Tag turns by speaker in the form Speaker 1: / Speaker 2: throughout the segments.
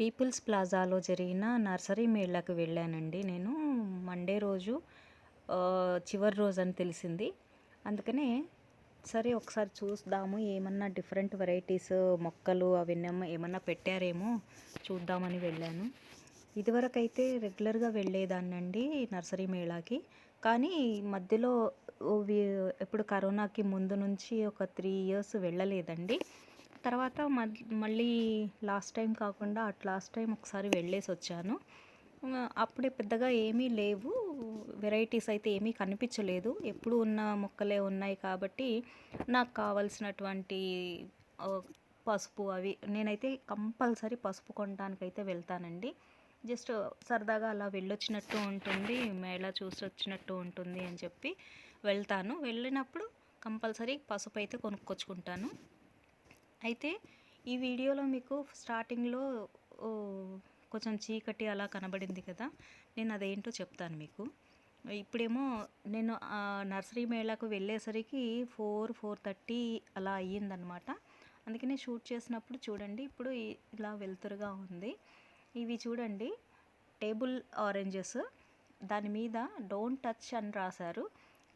Speaker 1: Peoples ప్లాజాలో జరిగిన nursery మేళాకి వెళ్ళానండి నేను. మండే రోజు చివరి రోజు అని తెలిసింది. అందుకనే సరే ఒకసారి చూద్దాము ఏమన్నా డిఫరెంట్ వెరైటీస్ మొక్కలు అవన్నీ ఏమన్నా పెట్టారేమో చూద్దామని వెళ్ళాను. ఇదివరకు అయితే రెగ్యులర్గా వెళ్ళేదాన్నండి నర్సరీ మేళాకి. కానీ మధ్యలో ఇప్పుడు వి- కరోనాకి ముందు నుంచి ఒక త్రీ ఇయర్స్ వెళ్ళలేదండి. తర్వాత మళ్ళీ లాస్ట్ టైం కాకుండా అట్ లాస్ట్ టైం ఒకసారి వెళ్ళేసి వచ్చాను. అప్పుడే పెద్దగా ఏమీ లేవు. వెరైటీస్ అయితే ఏమీ కనిపించలేదు. ఎప్పుడు ఉన్న మొక్కలే ఉన్నాయి కాబట్టి నాకు కావాల్సినటువంటి పసుపు అవి నేనైతే కంపల్సరీ పసుపు కొనడానికి అయితే వెళ్తానండి. జస్ట్ సరదాగా అలా వెళ్ళొచ్చినట్టు ఉంటుంది మేళా చూసి వచ్చినట్టు ఉంటుంది అని చెప్పి వెళ్తాను. వెళ్ళినప్పుడు కంపల్సరీ పసుపు అయితే కొనుక్కొచ్చుకుంటాను. అయితే ఈ వీడియోలో మీకు స్టార్టింగ్లో కొంచెం చీకటి అలా కనబడింది కదా నేను అదేంటో చెప్తాను మీకు. ఇప్పుడేమో నేను నర్సరీ మేళాకు వెళ్ళేసరికి ఫోర్ ఫోర్ థర్టీ అలా అయ్యిందనమాట. అందుకనే షూట్ చేసినప్పుడు చూడండి ఇప్పుడు ఇలా వెలుతురుగా ఉంది. ఇవి చూడండి టేబుల్ ఆరెంజెస్. దాని మీద డోంట్ టచ్ అని రాశారు.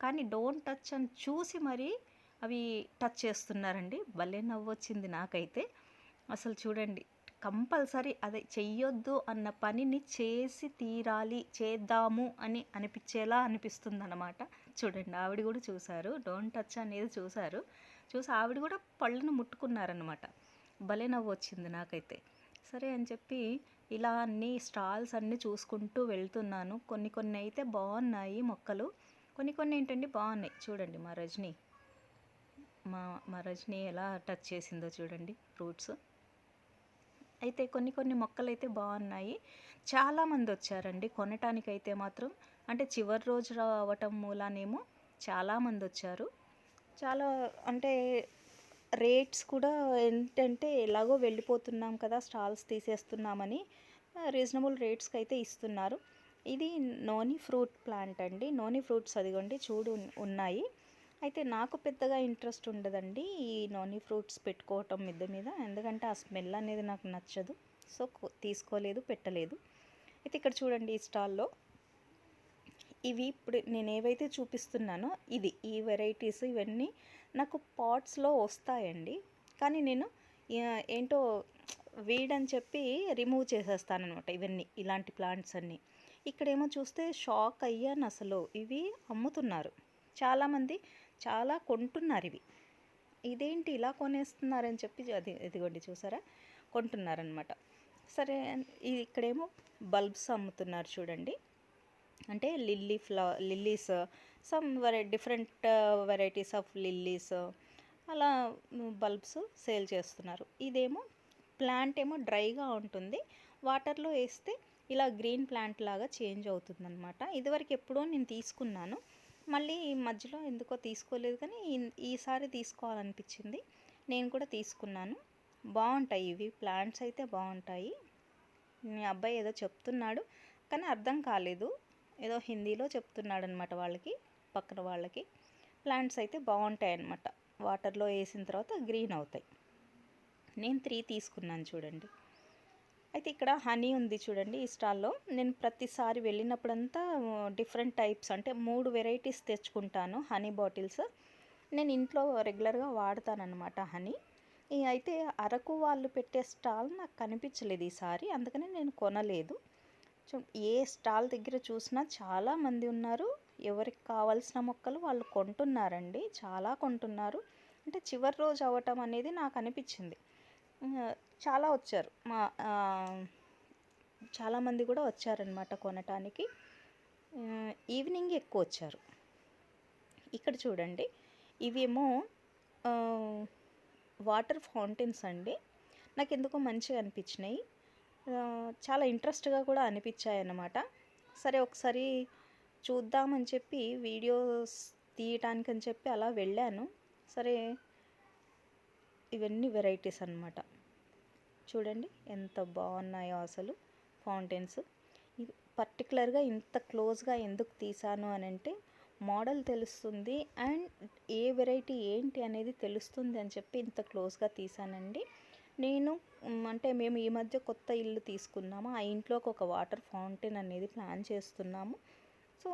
Speaker 1: కానీ డోంట్ టచ్ అని చూసి మరి అవి టచ్ చేస్తున్నారండి. భలే నవ్వొచ్చింది నాకైతే. అసలు చూడండి కంపల్సరీ అదే చెయ్యొద్దు అన్న పనిని చేసి తీరాలి చేద్దాము అని అనిపించేలా అనిపిస్తుంది అనమాట చూడండి ఆవిడ కూడా చూశారు. డోంట్ టచ్ అనేది చూశారు. చూసి ఆవిడ కూడా పళ్ళను ముట్టుకున్నారనమాట భలే నవ్వు వచ్చింది నాకైతే. సరే అని చెప్పి ఇలా అన్ని స్టాల్స్ అన్నీ చూసుకుంటూ వెళ్తున్నాను. కొన్ని కొన్ని అయితే బాగున్నాయి మొక్కలు. కొన్ని కొన్ని ఏంటండి బాగున్నాయి. చూడండి మా రజనీ. మా మా రజని ఎలా టచ్ చేసిందో చూడండి ఫ్రూట్స్ అయితే కొన్ని కొన్ని మొక్కలు అయితే బాగున్నాయి. చాలామంది వచ్చారండి కొనటానికి అయితే మాత్రం. అంటే చివరి రోజు రావటం మూలానేమో చాలామంది వచ్చారు. చాలా అంటే రేట్స్ కూడా ఏంటంటే ఎలాగో వెళ్ళిపోతున్నాం కదా స్టాల్స్ తీసేస్తున్నామని రీజనబుల్ రేట్స్కి అయితే ఇస్తున్నారు. ఇది నోని ఫ్రూట్ ప్లాంట్ అండి. నోని ఫ్రూట్స్ అదిగోండి చూడు ఉన్నాయి. అయితే నాకు పెద్దగా ఇంట్రెస్ట్ ఉండదండి ఈ నాని ఫ్రూట్స్ పెట్టుకోవటం మిద్దె మీద. ఎందుకంటే ఆ స్మెల్ అనేది నాకు నచ్చదు. సో తీసుకోలేదు పెట్టలేదు. అయితే ఇక్కడ చూడండి ఈ స్టాల్లో. ఇవి ఇప్పుడు నేను ఏవైతే చూపిస్తున్నానో ఇది ఈ వెరైటీస్ ఇవన్నీ నాకు పాట్స్లో వస్తాయండి. కానీ నేను ఏంటో వీడని చెప్పి రిమూవ్ చేసేస్తానమాట ఇవన్నీ ఇలాంటి ప్లాంట్స్ అన్నీ. ఇక్కడేమో చూస్తే షాక్ అయ్యాను అసలు ఇవి అమ్ముతున్నారు. చాలామంది చాలా కొంటున్నారు ఇవి. ఇదేంటి ఇలా కొనేస్తున్నారని చెప్పి అది ఇదిగోండి చూసారా? కొంటున్నారనమాట సరే ఇది ఇక్కడేమో బల్బ్స్ అమ్ముతున్నారు చూడండి. అంటే లిల్లీ ఫ్ల లిల్లీస్ సమ్ వెరై డిఫరెంట్ వెరైటీస్ ఆఫ్ లిల్లీస్ అలా బల్బ్స్ సేల్ చేస్తున్నారు. ఇదేమో ప్లాంట్ ఏమో డ్రైగా ఉంటుంది. వాటర్లో వేస్తే ఇలా గ్రీన్ ప్లాంట్ లాగా చేంజ్ అవుతుందన్నమాట. ఇదివరకు ఎప్పుడో నేను తీసుకున్నాను. మళ్ళీ ఈ మధ్యలో ఎందుకో తీసుకోలేదు కానీ ఈసారి తీసుకోవాలనిపించింది. నేను కూడా తీసుకున్నాను. బాగుంటాయి ఇవి. ప్లాంట్స్ అయితే బాగుంటాయి. మీ అబ్బాయి ఏదో చెప్తున్నాడు కానీ అర్థం కాలేదు. ఏదో హిందీలో చెప్తున్నాడు అనమాట వాళ్ళకి పక్కన వాళ్ళకి. ప్లాంట్స్ అయితే బాగుంటాయి అన్నమాట వాటర్లో వేసిన తర్వాత గ్రీన్ అవుతాయి. నేను త్రీ తీసుకున్నాను చూడండి. అయితే ఇక్కడ హనీ ఉంది చూడండి ఈ స్టాల్లో. నేను ప్రతిసారి వెళ్ళినప్పుడంతా డిఫరెంట్ టైప్స్ అంటే మూడు వెరైటీస్ తెచ్చుకుంటాను హనీ బాటిల్స్. నేను ఇంట్లో రెగ్యులర్గా వాడతానన్నమాట హనీ. ఈ అయితే అరకు వాళ్ళు పెట్టే స్టాల్ నాకు కనిపించలేదు ఈసారి అందుకని నేను కొనలేదు. చూ ఏ స్టాల్ దగ్గర చూసినా చాలా మంది ఉన్నారు. ఎవరికి కావాల్సిన మొక్కలు వాళ్ళు కొంటున్నారండి చాలా కొంటున్నారు. అంటే చివరి రోజు అవ్వటం అనేది నాకు అనిపించింది. చాలా వచ్చారు. మా చాలామంది కూడా వచ్చారనమాట కొనటానికి. ఈవినింగ్ ఎక్కువ వచ్చారు. ఇక్కడ చూడండి. ఇవేమో వాటర్ ఫౌంటైన్స్ అండి. నాకు ఎందుకో మంచిగా అనిపించినాయి. చాలా ఇంట్రెస్ట్గా కూడా అనిపించాయి అన్నమాట సరే ఒకసారి చూద్దామని చెప్పి వీడియోస్ తీయటానికి అని చెప్పి అలా వెళ్ళాను. సరే ఇవన్నీ వెరైటీస్ అనమాట చూడండి ఎంత బాగున్నాయో అసలు ఫౌంటైన్స్. ఇది పర్టికులర్గా ఇంత క్లోజ్గా ఎందుకు తీసాను అని అంటే మోడల్ తెలుస్తుంది అండ్ ఏ వెరైటీ ఏంటి అనేది తెలుస్తుంది అని చెప్పి ఇంత క్లోజ్గా తీసానండి. నేను అంటే మేము ఈ మధ్య కొత్త ఇల్లు తీసుకున్నాము. ఆ ఇంట్లోకి ఒక వాటర్ ఫౌంటైన్ అనేది ప్లాన్ చేస్తున్నాము. సో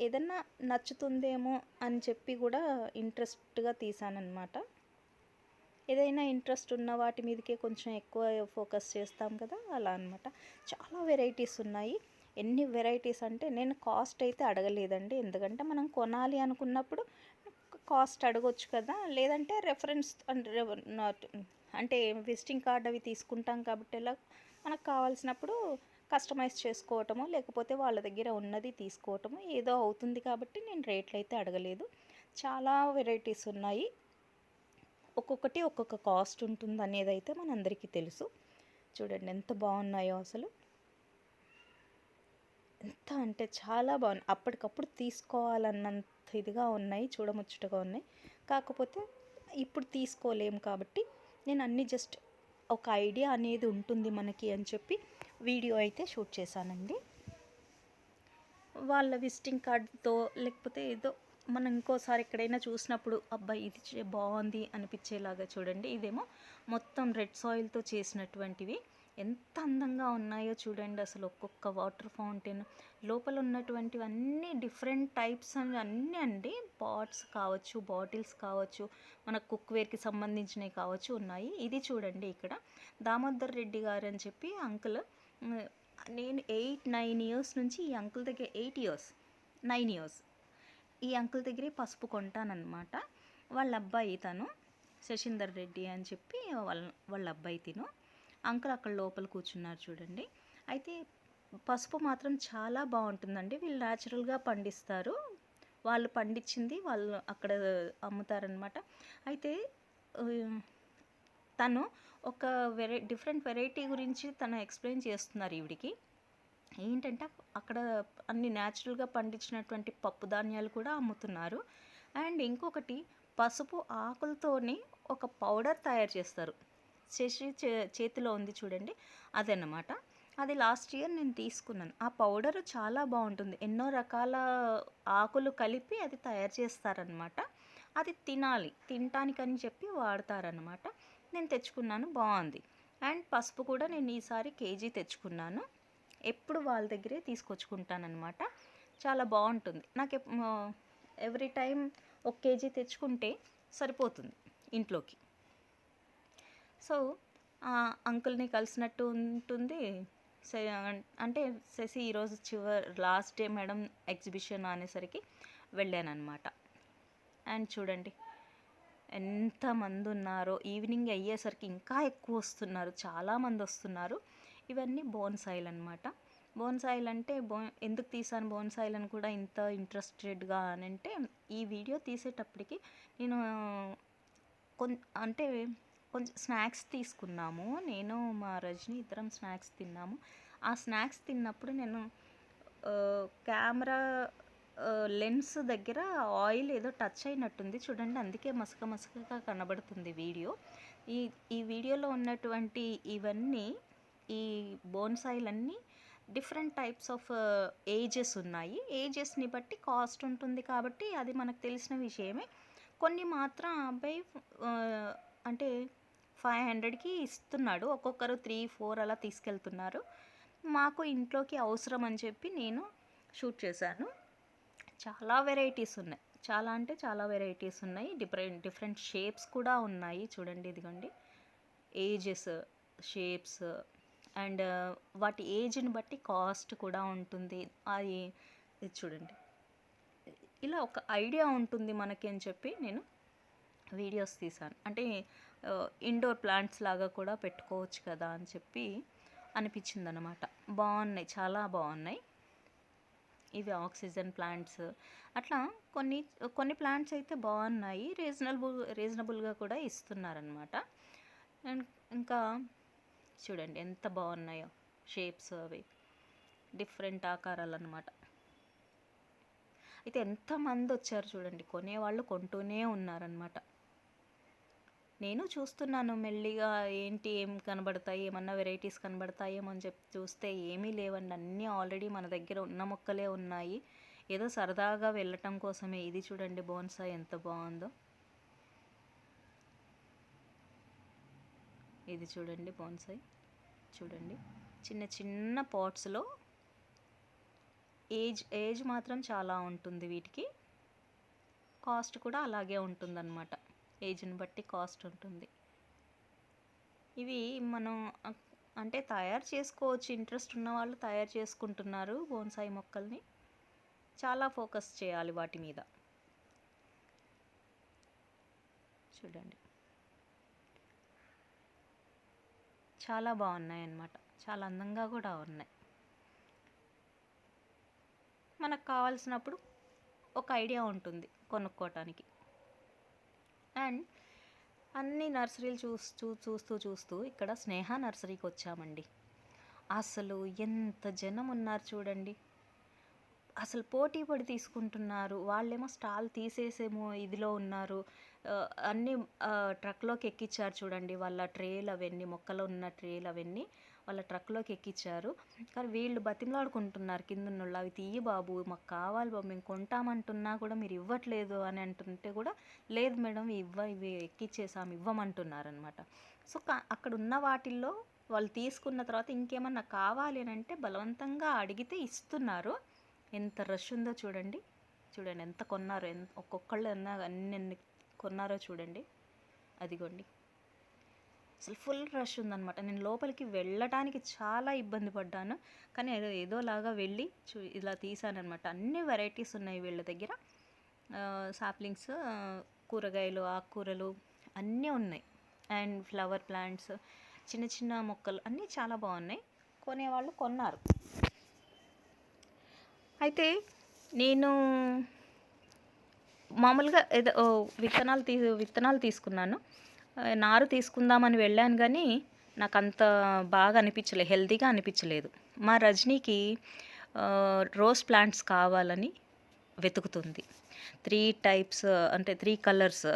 Speaker 1: ఏదన్నా నచ్చుతుందేమో అని చెప్పి కూడా ఇంట్రెస్ట్గా తీసానమాట ఏదైనా ఇంట్రెస్ట్ ఉన్న వాటి మీదకే కొంచెం ఎక్కువ ఫోకస్ చేస్తాం కదా అలా అనమాట చాలా వెరైటీస్ ఉన్నాయి. ఎన్ని వెరైటీస్ అంటే నేను కాస్ట్ అయితే అడగలేదండి. ఎందుకంటే మనం కొనాలి అనుకున్నప్పుడు కాస్ట్ అడగొచ్చు కదా. లేదంటే రెఫరెన్స్ అంటే విజిటింగ్ కార్డ్ అవి తీసుకుంటాం కాబట్టి ఎలా మనకు కావాల్సినప్పుడు కస్టమైజ్ చేసుకోవటము లేకపోతే వాళ్ళ దగ్గర ఉన్నది తీసుకోవటము ఏదో అవుతుంది కాబట్టి నేను రేట్లు అయితే అడగలేదు. చాలా వెరైటీస్ ఉన్నాయి. ఒక్కొక్కటి ఒక్కొక్క కాస్ట్ ఉంటుంది అనేది అయితే మనందరికీ తెలుసు. చూడండి ఎంత బాగున్నాయో అసలు. ఎంత అంటే చాలా బాగున్నాయి అప్పటికప్పుడు తీసుకోవాలన్నంత ఇదిగా ఉన్నాయి చూడముచ్చటగా ఉన్నాయి. కాకపోతే ఇప్పుడు తీసుకోలేము కాబట్టి నేను అన్ని జస్ట్ ఒక ఐడియా అనేది ఉంటుంది మనకి అని చెప్పి వీడియో అయితే షూట్ చేశానండి. వాళ్ళ విజిటింగ్ కార్డ్తో లేకపోతే ఏదో మనం ఇంకోసారి ఎక్కడైనా చూసినప్పుడు అబ్బాయి ఇది బాగుంది అనిపించేలాగా చూడండి. ఇదేమో మొత్తం రెడ్ సాయిల్తో చేసినటువంటివి. ఎంత అందంగా ఉన్నాయో చూడండి అసలు. ఒక్కొక్క వాటర్ ఫౌంటైన్ లోపల ఉన్నటువంటివి అన్నీ డిఫరెంట్ టైప్స్ అని అన్నీ అండి. పాట్స్ కావచ్చు బాటిల్స్ కావచ్చు మన కుక్వేర్కి సంబంధించినవి కావచ్చు ఉన్నాయి. ఇది చూడండి ఇక్కడ. దామోదర్ రెడ్డి గారు అని చెప్పి అంకుల్ నేను ఎయిట్ నైన్ ఇయర్స్ నుంచి ఈ అంకుల్ దగ్గర ఎయిట్ ఇయర్స్ నైన్ ఇయర్స్. ఈ అంకుల్ దగ్గరే పసుపు కొంటానన్నమాట. వాళ్ళ అబ్బాయి తను శశీందర్ రెడ్డి అని చెప్పి వాళ్ళ వాళ్ళ అబ్బాయి తిను. అంకుల్ అక్కడ లోపల కూర్చున్నారు చూడండి. అయితే పసుపు మాత్రం చాలా బాగుంటుందండి. వీళ్ళు న్యాచురల్గా పండిస్తారు. వాళ్ళు పండించింది వాళ్ళు అక్కడ అమ్ముతారనమాట అయితే తను ఒక వెరై డిఫరెంట్ వెరైటీ గురించి తను ఎక్స్ప్లెయిన్ చేస్తున్నారు ఈవిడికి. ఏంటంటే అక్కడ అన్ని న్యాచురల్గా పండించినటువంటి పప్పు ధాన్యాలు కూడా అమ్ముతున్నారు. అండ్ ఇంకొకటి పసుపు ఆకులతోని ఒక పౌడర్ తయారు చేస్తారు. శశి చే- చేతిలో ఉంది చూడండి అదన్నమాట. అది లాస్ట్ ఇయర్ నేను తీసుకున్నాను. ఆ పౌడర్ చాలా బాగుంటుంది. ఎన్నో రకాల ఆకులు కలిపి అది తయారు చేస్తారనమాట అది తినాలి తినటానికని చెప్పి వాడతారనమాట నేను తెచ్చుకున్నాను బాగుంది. అండ్ పసుపు కూడా నేను ఈసారి కేజీ తెచ్చుకున్నాను. ఎప్పుడు వాళ్ళ దగ్గరే తీసుకొచ్చుకుంటానమాట చాలా బాగుంటుంది. నాకు ఎవ్రీ టైం ఒక కేజీ తెచ్చుకుంటే సరిపోతుంది ఇంట్లోకి. సో ఆ అంకుల్ని కలిసినట్టు ఉంటుంది. అంటే శశి ఈరోజు చివరి లాస్ట్ డే మేడం ఎగ్జిబిషన్ అనేసరికి వెళ్ళానమాట అండ్ చూడండి ఎంతమంది ఉన్నారో. ఈవినింగ్ అయ్యేసరికి ఇంకా ఎక్కువ వస్తున్నారు. చాలామంది వస్తున్నారు. ఇవన్నీ బోన్సాయిల్ అనమాట బోన్సాయిల్ అంటే బో ఎందుకు తీసాను బోన్సాయిల్ అని కూడా ఇంత ఇంట్రెస్టెడ్గా అని అంటే ఈ వీడియో తీసేటప్పటికి నేను కొన్ అంటే కొంచెం స్నాక్స్ తీసుకున్నాము. నేను మా రజని ఇద్దరం స్నాక్స్ తిన్నాము. ఆ స్నాక్స్ తిన్నప్పుడు నేను కెమెరా లెన్స్ దగ్గర ఆయిల్ ఏదో టచ్ అయినట్టుంది. చూడండి అందుకే మసక మసకగా కనబడుతుంది వీడియో. ఈ ఈ వీడియోలో ఉన్నటువంటి ఇవన్నీ ఈ బోన్సాయిలన్నీ డిఫరెంట్ టైప్స్ ఆఫ్ ఏజెస్ ఉన్నాయి. ఏజెస్ని బట్టి కాస్ట్ ఉంటుంది కాబట్టి అది మనకు తెలిసిన విషయమే. కొన్ని మాత్రం అబ్బాయి అంటే ఫైవ్ హండ్రెడ్కి ఇస్తున్నాడు. ఒక్కొక్కరు త్రీ ఫోర్ అలా తీసుకెళ్తున్నారు. మాకు ఇంట్లోకి అవసరం అని చెప్పి నేను షూట్ చేశాను. చాలా వెరైటీస్ ఉన్నాయి. చాలా అంటే చాలా వెరైటీస్ ఉన్నాయి. డిఫరెంట్ డిఫరెంట్ షేప్స్ కూడా ఉన్నాయి. చూడండి ఇదిగోండి. ఏజెస్ షేప్స్ అండ్ వాటి ఏజ్ని బట్టి కాస్ట్ కూడా ఉంటుంది. అది ఇది చూడండి. ఇలా ఒక ఐడియా ఉంటుంది మనకి అని చెప్పి నేను వీడియోస్ తీసాను. అంటే ఇండోర్ ప్లాంట్స్ లాగా కూడా పెట్టుకోవచ్చు కదా అని చెప్పి అనిపించింది అనమాట బాగున్నాయి చాలా బాగున్నాయి. ఇవి ఆక్సిజన్ ప్లాంట్స్. అట్లా కొన్ని కొన్ని ప్లాంట్స్ అయితే బాగున్నాయి. రీజనబుల్ రీజనబుల్గా కూడా ఇస్తున్నారనమాట అండ్ ఇంకా చూడండి ఎంత బాగున్నాయో షేప్స్ అవి. డిఫరెంట్ ఆకారాలు అనమాట అయితే ఎంతమంది వచ్చారు చూడండి కొనేవాళ్ళు కొంటూనే ఉన్నారనమాట నేను చూస్తున్నాను మెల్లిగా ఏంటి ఏం కనబడతాయి ఏమన్నా వెరైటీస్ కనబడతాయేమో అని చెప్పి చూస్తే ఏమీ లేవండి అన్నీ ఆల్రెడీ మన దగ్గర ఉన్న మొక్కలే ఉన్నాయి. ఏదో సరదాగా వెళ్ళటం కోసమే. ఇది చూడండి బోన్సాయి ఎంత బాగుందో. ఇది చూడండి బోన్సాయి. చూడండి. చిన్న చిన్న పాట్స్లో ఏజ్ ఏజ్ మాత్రం చాలా ఉంటుంది వీటికి. కాస్ట్ కూడా అలాగే ఉంటుందన్నమాట. ఏజ్ని బట్టి కాస్ట్ ఉంటుంది. ఇవి మనం అంటే తయారు చేసుకోవచ్చు. ఇంట్రెస్ట్ ఉన్న వాళ్ళు తయారు చేసుకుంటున్నారు బోన్సాయి మొక్కల్ని. చాలా ఫోకస్ చేయాలి వాటి మీద. చూడండి. చాలా బాగున్నాయి అన్నమాట చాలా అందంగా కూడా ఉన్నాయి. మనకు కావాల్సినప్పుడు ఒక ఐడియా ఉంటుంది కొనుక్కోవటానికి అండ్ అన్ని నర్సరీలు చూస్తూ చూస్తూ చూస్తూ ఇక్కడ స్నేహ నర్సరీకి వచ్చామండి. అసలు ఎంత జనం ఉన్నారు చూడండి. అసలు పోటీ పడి తీసుకుంటున్నారు. వాళ్ళేమో స్టాల్ తీసేసేమో ఇదిలో ఉన్నారు. అన్నీ ట్రక్లోకి ఎక్కిచ్చారు చూడండి. వాళ్ళ ట్రేలు అవన్నీ మొక్కలు ఉన్న ట్రేలు అవన్నీ వాళ్ళ ట్రక్లోకి ఎక్కిచ్చారు. కానీ వీళ్ళు బతిమలాడుకుంటున్నారు కింద ఉన్నోళ్ళు అవి తీయి బాబు మాకు కావాలి బాబు మేము కొంటామంటున్నా కూడా మీరు ఇవ్వట్లేదు అని అంటుంటే కూడా లేదు మేడం ఇవ్వ ఇవి ఎక్కిచ్చేసాము ఇవ్వమంటున్నారు అనమాట సో కా అక్కడ ఉన్న వాటిల్లో వాళ్ళు తీసుకున్న తర్వాత ఇంకేమన్నా కావాలి అని అంటే బలవంతంగా అడిగితే ఇస్తున్నారు. ఎంత రష్ ఉందో చూడండి. చూడండి ఎంత కొన్నారో ఎంత ఒక్కొక్కళ్ళు ఎన్న అన్ని ఎన్ని కొన్నారో చూడండి. అదిగోండి. అసలు ఫుల్ రష్ ఉందన్నమాట. నేను లోపలికి వెళ్ళటానికి చాలా ఇబ్బంది పడ్డాను. కానీ ఏదో ఏదోలాగా వెళ్ళి చూ ఇలా తీసానమాట అన్ని వెరైటీస్ ఉన్నాయి వీళ్ళ దగ్గర. సాప్లింగ్స్ కూరగాయలు ఆకుకూరలు అన్నీ ఉన్నాయి. అండ్ ఫ్లవర్ ప్లాంట్స్ చిన్న చిన్న మొక్కలు అన్నీ చాలా బాగున్నాయి. కొనేవాళ్ళు కొన్నారు. అయితే నేను మామూలుగా ఏదో విత్తనాలు తీ విత్తనాలు తీసుకున్నాను. నారు తీసుకుందామని వెళ్ళాను కానీ నాకు అంత బాగా అనిపించలేదు హెల్తీగా అనిపించలేదు. మా రజనీకి రోజ్ ప్లాంట్స్ కావాలని వెతుకుతుంది. త్రీ టైప్స్ అంటే three colours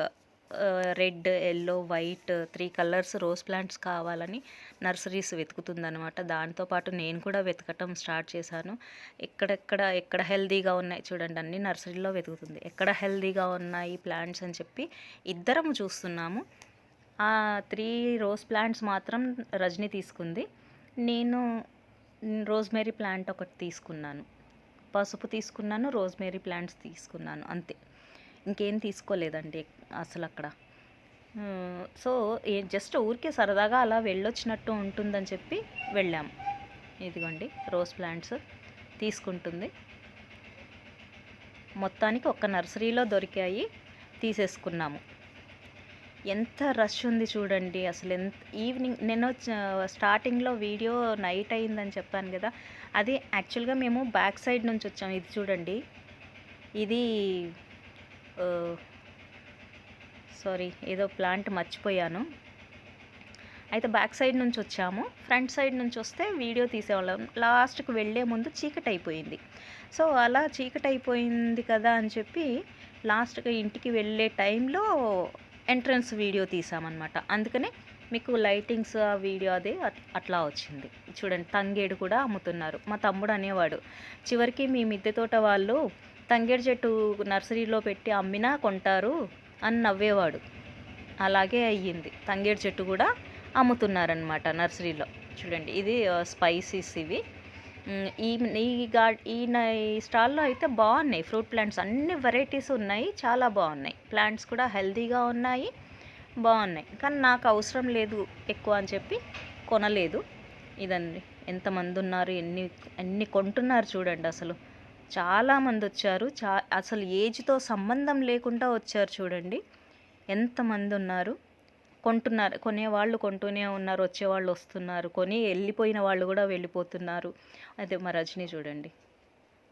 Speaker 1: red yellow white three colours rose plants కావాలని నర్సరీస్ వెతుకుతుందనమాట దాంతోపాటు నేను కూడా వెతకటం స్టార్ట్ చేశాను. ఎక్కడెక్కడ ఎక్కడ హెల్దీగా ఉన్నాయి చూడండి అన్ని నర్సరీలో వెతుకుతుంది. ఎక్కడ హెల్దీగా ఉన్నాయి ప్లాంట్స్ అని చెప్పి ఇద్దరం చూస్తున్నాము. ఆ త్రీ రోజ్ ప్లాంట్స్ మాత్రం రజని తీసుకుంది. నేను రోజ్మేరీ ప్లాంట్ ఒకటి తీసుకున్నాను. పసుపు తీసుకున్నాను రోజ్మేరీ ప్లాంట్స్ తీసుకున్నాను. అంతే. ఇంకేం తీసుకోలేదండి అసలు అక్కడ. సో జస్ట్ ఊరికే సరదాగా అలా వెళ్ళొచ్చినట్టు ఉంటుందని చెప్పి వెళ్ళాము ఇదిగోండి రోజ్ ప్లాంట్స్ తీసుకుంటుంది. మొత్తానికి ఒక్క నర్సరీలో దొరికాయి తీసేసుకున్నాము. ఎంత రష్ ఉంది చూడండి అసలు ఎంత ఈవినింగ్ నేను స్టార్టింగ్లో వీడియో నైట్ అయిందని చెప్పాను కదా అది యాక్చువల్గా మేము బ్యాక్ సైడ్ నుంచి వచ్చాము ఇది చూడండి ఇది సారీ ఏదో ప్లాంట్ మర్చిపోయాను. అయితే బ్యాక్ సైడ్ నుంచి వచ్చాము. ఫ్రంట్ సైడ్ నుంచి వస్తే వీడియో తీసేవాళ్ళం. లాస్ట్కి వెళ్ళే ముందు చీకటి అయిపోయింది. సో అలా చీకటి అయిపోయింది కదా అని చెప్పి లాస్ట్గా ఇంటికి వెళ్ళే టైంలో ఎంట్రన్స్ వీడియో తీసామన్నమాట. అందుకనే మీకు లైటింగ్స్ ఆ వీడియో అదే అట్- అట్లా వచ్చింది. చూడండి తంగేడు కూడా అమ్ముతున్నారు. మా తమ్ముడు అనేవాడు. చివరికి మీ మిద్దె తోట వాళ్ళు తంగేడు చెట్టు నర్సరీలో పెట్టి అమ్మినా కొంటారు అని నవ్వేవాడు. అలాగే అయ్యింది. తంగేడు చెట్టు కూడా అమ్ముతున్నారనమాట నర్సరీలో. చూడండి ఇది స్పైసీస్ ఇవి. ఈ ఈ గా ఈ స్టాల్లో అయితే బాగున్నాయి. ఫ్రూట్ ప్లాంట్స్ అన్ని వెరైటీస్ ఉన్నాయి. చాలా బాగున్నాయి. ప్లాంట్స్ కూడా హెల్తీగా ఉన్నాయి. బాగున్నాయి. కానీ నాకు అవసరం లేదు ఎక్కువ అని చెప్పి కొనలేదు. ఇదండి. ఎంతమంది ఉన్నారు? ఎన్ని ఎన్ని కొంటున్నారు చూడండి అసలు. చాలామంది వచ్చారు. చా అసలు ఏజ్తో సంబంధం లేకుండా వచ్చారు చూడండి. ఎంతమంది ఉన్నారు. కొంటున్నారు కొనేవాళ్ళు కొంటూనే ఉన్నారు వచ్చేవాళ్ళు వస్తున్నారు కొని వెళ్ళిపోయిన వాళ్ళు కూడా వెళ్ళిపోతున్నారు. అదే మా రజని చూడండి.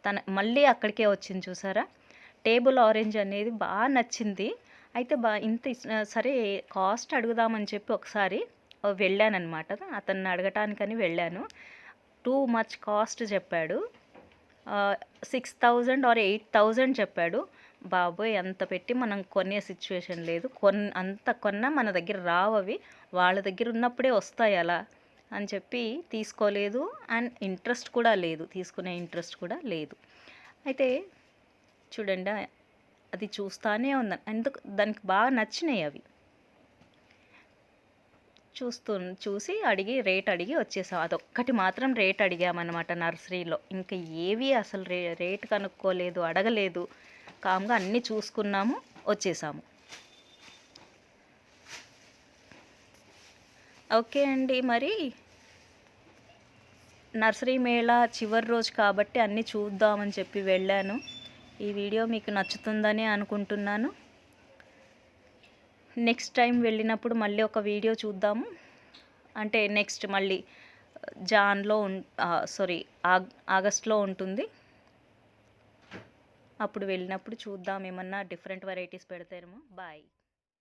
Speaker 1: తన మళ్ళీ అక్కడికే వచ్చింది చూసారా? టేబుల్ ఆరెంజ్ అనేది బాగా నచ్చింది. అయితే బా ఇంత సరే కాస్ట్ అడుగుదామని చెప్పి ఒకసారి వెళ్ళానమాట అతన్ని అడగటానికని వెళ్ళాను. టూ మచ్ కాస్ట్ చెప్పాడు. Six thousand or eight thousand చెప్పాడు. బాబోయ్ అంత పెట్టి మనం కొనే సిచ్యువేషన్ లేదు. కొన్ అంత కొన్నా మన దగ్గర రావు అవి వాళ్ళ దగ్గర ఉన్నప్పుడే వస్తాయి అలా. అని చెప్పి తీసుకోలేదు. అండ్ ఇంట్రెస్ట్ కూడా లేదు. తీసుకునే ఇంట్రెస్ట్ కూడా లేదు. అయితే చూడండి అది చూస్తానే ఉంది. ఎందుకు? దానికి బాగా నచ్చినాయి అవి. చూస్తూ చూసి అడిగి రేట్ అడిగి వచ్చేసాం. అదొక్కటి మాత్రం రేట్ అడిగామన్నమాట నర్సరీలో. ఇంకా ఏవి అసలు రే రేట్ కనుక్కోలేదు అడగలేదు. కామ్గా అన్నీ చూసుకున్నాము వచ్చేసాము. ఓకే అండి మరి నర్సరీ మేళా చివరి రోజు కాబట్టి అన్నీ చూద్దామని చెప్పి వెళ్ళాను. ఈ వీడియో మీకు నచ్చుతుందని అనుకుంటున్నాను. నెక్స్ట్ టైం వెళ్ళినప్పుడు మళ్ళీ ఒక వీడియో చూద్దాము. అంటే నెక్స్ట్ మళ్ళీ జాన్లో సారీ ఆగ్ ఆగస్ట్లో ఉంటుంది. అప్పుడు వెళ్ళినప్పుడు చూద్దాం ఏమన్నా డిఫరెంట్ వెరైటీస్ పెడతారేమో. బాయ్